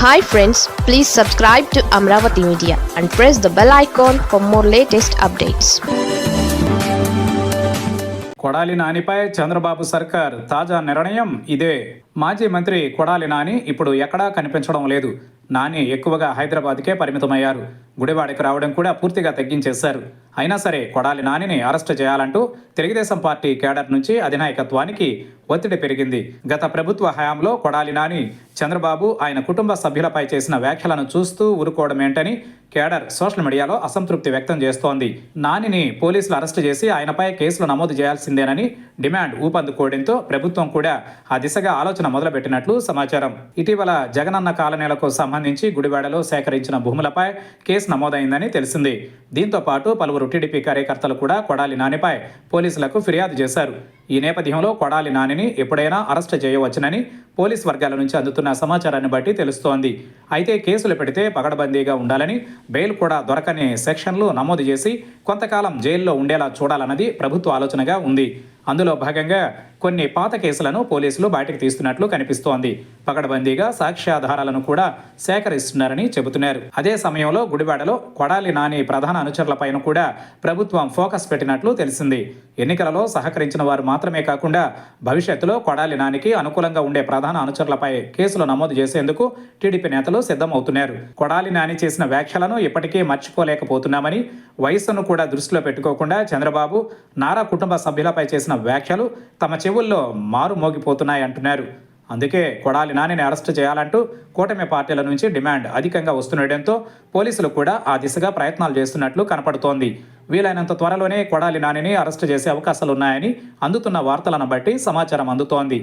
Hi friends please subscribe to Amaravati media and press the bell icon for more latest updates Kodali నానిపై Chandrababu సర్కార్ తాజా నిర్ణయం ఇదే. మాజీ మంత్రి కొడాలి నాని ఇప్పుడు ఎక్కడా కనిపించడం లేదు. నాని ఎక్కువగా హైదరాబాద్కే పరిమితమయ్యారు. గుడివాడకి రావడం కూడా పూర్తిగా తగ్గించేశారు. అయినా సరే కొడాలి నానిని అరెస్టు చేయాలంటూ తెలుగుదేశం పార్టీ కేడర్ నుంచి అధినాయకత్వానికి ఒత్తిడి పెరిగింది. గత ప్రభుత్వ హయాంలో కొడాలి నాని చంద్రబాబు ఆయన కుటుంబ సభ్యులపై చేసిన వ్యాఖ్యలను చూస్తూ ఊరుకోవడమేంటని కేడర్ సోషల్ మీడియాలో అసంతృప్తి వ్యక్తం చేస్తోంది. నానిని పోలీసులు అరెస్టు చేసి ఆయనపై కేసులు నమోదు చేయాల్సిందేనని డిమాండ్ ఊపందుకోవడంతో ప్రభుత్వం కూడా ఆ దిశగా ఆలోచన మొదలుపెట్టినట్లు సమాచారం. ఇటీవల జగనన్న కాలనీలకు సంబంధించి గుడివాడలో సేకరించిన భూములపై కేసు నమోదైందని తెలిసింది. దీంతో పాటు పలువురు టీడీపీ కార్యకర్తలు కూడా కొడాలి నానిపై పోలీసులకు ఫిర్యాదు చేశారు. ఈ నేపథ్యంలో కొడాలి నానిని ఎప్పుడైనా అరెస్టు చేయవచ్చునని పోలీస్ వర్గాల నుంచి అందుతున్న సమాచారాన్ని బట్టి తెలుస్తోంది. అయితే కేసులు పెడితే పగడబందీగా ఉండాలని బెయిల్ కూడా దొరకని సెక్షన్లు నమోదు చేసి కొంతకాలం జైల్లో ఉండేలా చూడాలన్నది ప్రభుత్వ ఆలోచనగా ఉంది. అందులో భాగంగా కొన్ని పాత కేసులను పోలీసులు బయటకు తీస్తున్నట్లు కనిపిస్తోంది. పకడ్బందీగా సాక్ష్యాధారాలను కూడా సేకరిస్తున్నారని చెబుతున్నారు. అదే సమయంలో గుడివాడలో కొడాలి నాని ప్రధాన అనుచరులపైన కూడా ప్రభుత్వం ఫోకస్ పెట్టినట్లు తెలిసింది. ఎన్నికలలో సహకరించిన వారు మాత్రమే కాకుండా భవిష్యత్తులో కొడాలి నానికి అనుకూలంగా ఉండే ప్రధాన అనుచరులపై కేసులు నమోదు చేసేందుకు టీడీపీ నేతలు సిద్ధమవుతున్నారు. కొడాలి నాని చేసిన వ్యాఖ్యలను ఇప్పటికీ మర్చిపోలేకపోతున్నామని వయస్సును కూడా దృష్టిలో పెట్టుకోకుండా చంద్రబాబు నారా కుటుంబ సభ్యులపై చేసిన వ్యాఖ్యలు తమ చెవుల్లో మారు అంటున్నారు. అందుకే కొడాలి నానిని అరెస్టు చేయాలంటూ కూటమి పార్టీల నుంచి డిమాండ్ అధికంగా వస్తుండటంతో పోలీసులు కూడా ఆ దిశగా ప్రయత్నాలు చేస్తున్నట్లు కనపడుతోంది. వీలైనంత త్వరలోనే కొడాలి నానిని అరెస్టు చేసే అవకాశాలున్నాయని అందుతున్న వార్తలను బట్టి సమాచారం అందుతోంది.